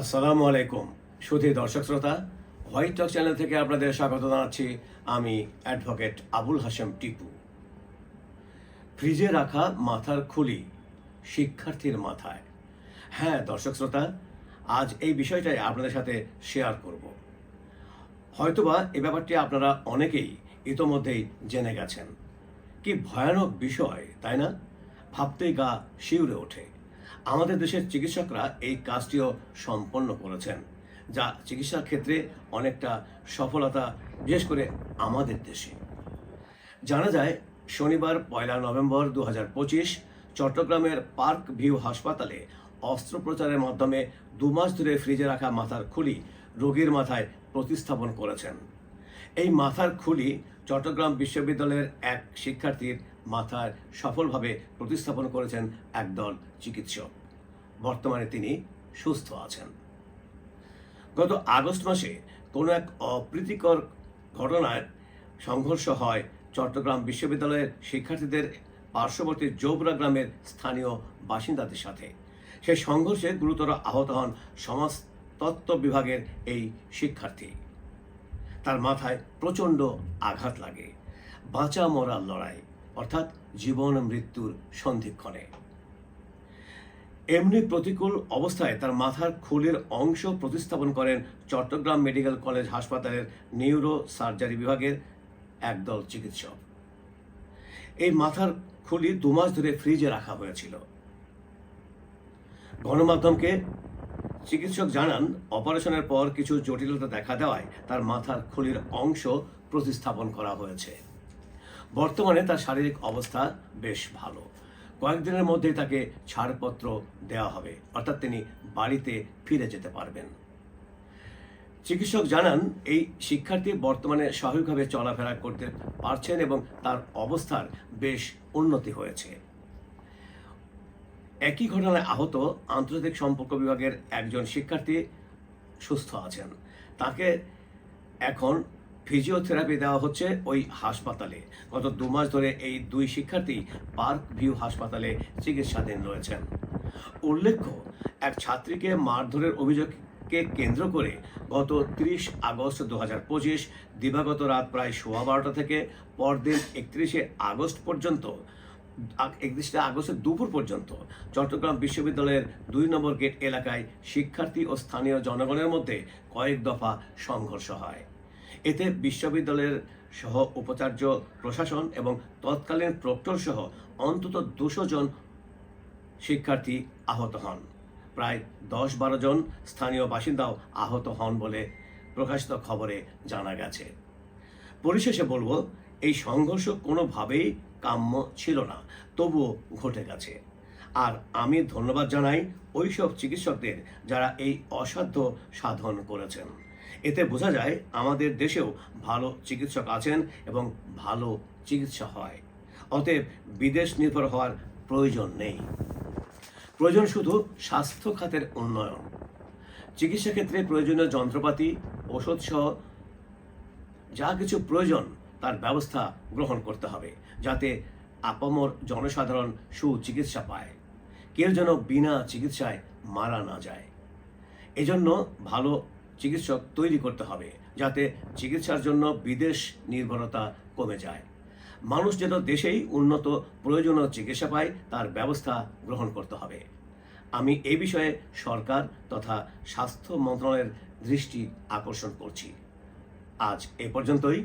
আসসালামু আলাইকুম। সুধী দর্শক শ্রোতা হোয়াইট টক চ্যানেল থেকে আপনাদের স্বাগত জানাচ্ছি আমি অ্যাডভোকেট আবুল হাশেম টিপু। ফ্রিজে রাখা মাথার খুলি শিক্ষার্থীর মাথায়। হ্যাঁ দর্শক শ্রোতা, আজ এই বিষয়টাই আপনাদের সাথে শেয়ার করব। হয়তোবা এ ব্যাপারটি আপনারা অনেকেই ইতোমধ্যেই জেনে গেছেন। কি ভয়ানক বিষয়, তাই না? ভাবতেই গা শিউরে ওঠে। আমাদের দেশের চিকিৎসকরা এই কাজটিও সম্পন্ন করেছেন, যা চিকিৎসার ক্ষেত্রে অনেকটা সফলতা, বিশেষ করে আমাদের দেশে। জানা যায়, শনিবার পয়লা নভেম্বর দু হাজার পঁচিশ চট্টগ্রামের পার্ক ভিউ হাসপাতালে অস্ত্রোপচারের মাধ্যমে দু মাস ধরে ফ্রিজে রাখা মাথার খুলি রোগীর মাথায় প্রতিস্থাপন করেছেন। এই মাথার খুলি চট্টগ্রাম বিশ্ববিদ্যালয়ের এক শিক্ষার্থীর মাথায় সফলভাবে প্রতিস্থাপন করেছেন একদল চিকিৎসক। বর্তমানে তিনি সুস্থ আছেন। গত আগস্ট মাসে কোনো এক অপ্রীতিকর ঘটনায় সংঘর্ষ হয় চট্টগ্রাম বিশ্ববিদ্যালয়ের শিক্ষার্থীদের পার্শ্ববর্তী জোবরা গ্রামের স্থানীয় বাসিন্দাদের সাথে। সেই সংঘর্ষে গুরুতর আহত হন সমাজতত্ত্ব বিভাগের এই শিক্ষার্থী। তার মাথায় প্রচণ্ড আঘাত লাগে। বাঁচা মরার লড়াই, অর্থাৎ জীবন মৃত্যুর সন্ধিক্ষণে। এমনি প্রতিকূল অবস্থায় তার মাথার খুলির অংশ প্রতিস্থাপন করেন চট্টগ্রাম মেডিকেল কলেজ হাসপাতালের নিউরো সার্জারি বিভাগের একদল চিকিৎসক। এই মাথার খুলি দু মাস ধরে ফ্রিজে রাখা হয়েছিল। গণমাধ্যমকে চিকিৎসক জানান, অপারেশনের পর কিছু জটিলতা দেখা দেওয়ায় তার মাথার খুলির অংশ প্রতিস্থাপন করা হয়েছে। বর্তমানে তার শারীরিক অবস্থা বেশ ভালো। কয়েকদিনের মধ্যেই তাকে ছাড়পত্র দেওয়া হবে, অর্থাৎ তিনি বাড়িতে ফিরে যেতে পারবেন। চিকিৎসক জানান, এই শিক্ষার্থী বর্তমানে স্বাভাবিকভাবে চলাফেরা করতে পারছেন এবং তার অবস্থার বেশ উন্নতি হয়েছে। একই ঘটনায় আহত আন্তর্জাতিক সম্পর্ক বিভাগের একজন শিক্ষার্থী সুস্থ আছেন। তাকে এখন ফিজিওথেরাপি দেওয়া হচ্ছে ওই হাসপাতালে। গত দু মাস ধরে এই দুই শিক্ষার্থী পার্ক ভিউ হাসপাতালে চিকিৎসাধীন রয়েছেন। উল্লেখ্য, এক ছাত্রীকে মারধরের অভিযোগকে কেন্দ্র করে গত ত্রিশ আগস্ট দু হাজার পঁচিশ দিবাগত রাত প্রায় সোয়া বারোটা থেকে পরদিন একত্রিশে আগস্ট পর্যন্ত একত্রিশে আগস্টের দুপুর পর্যন্ত চট্টগ্রাম বিশ্ববিদ্যালয়ের দুই নম্বর গেট এলাকায় শিক্ষার্থী ও স্থানীয় জনগণের মধ্যে কয়েক দফা সংঘর্ষ হয়। এতে বিশ্ববিদ্যালয়ের সহ উপাচার্য প্রশাসন এবং তৎকালীন প্রক্টর সহ অন্তত দুশো জন শিক্ষার্থী আহত হন। প্রায় দশ বারো জন স্থানীয় বাসিন্দাও আহত হন বলে প্রকাশিত খবরে জানা গেছে। পরিশেষে বলব, এই সংঘর্ষ কোনোভাবেই কাম্য ছিল না, তবুও ঘটে গেছে। আর আমি ধন্যবাদ জানাই ওইসব চিকিৎসকদের যারা এই অসাধ্য সাধন করেছেন। এতে বোঝা যায় আমাদের দেশেও ভালো চিকিৎসক আছেন এবং ভালো চিকিৎসা হয়। অতএব বিদেশ নির্ভর হওয়ার প্রয়োজন নেই। প্রয়োজন শুধু স্বাস্থ্য খাতের উন্নয়ন। চিকিৎসা ক্ষেত্রে প্রয়োজনীয় যন্ত্রপাতি ওষুধ সহ যা কিছু প্রয়োজন তার ব্যবস্থা গ্রহণ করতে হবে, যাতে আপামর জনসাধারণ সুচিকিৎসা পায়। কেউ যেন বিনা চিকিৎসায় মারা না যায়। এজন্য ভালো চিকিৎসক তৈরি করতে হবে, যাতে চিকিৎসার জন্য বিদেশ নির্ভরতা কমে যায়। মানুষ যেন দেশেই উন্নত প্রয়োজনীয় চিকিৎসা পায়, তার ব্যবস্থা গ্রহণ করতে হবে। আমি এই বিষয়ে সরকার তথা স্বাস্থ্য মন্ত্রণালয়ের দৃষ্টি আকর্ষণ করছি। আজ এ পর্যন্তই।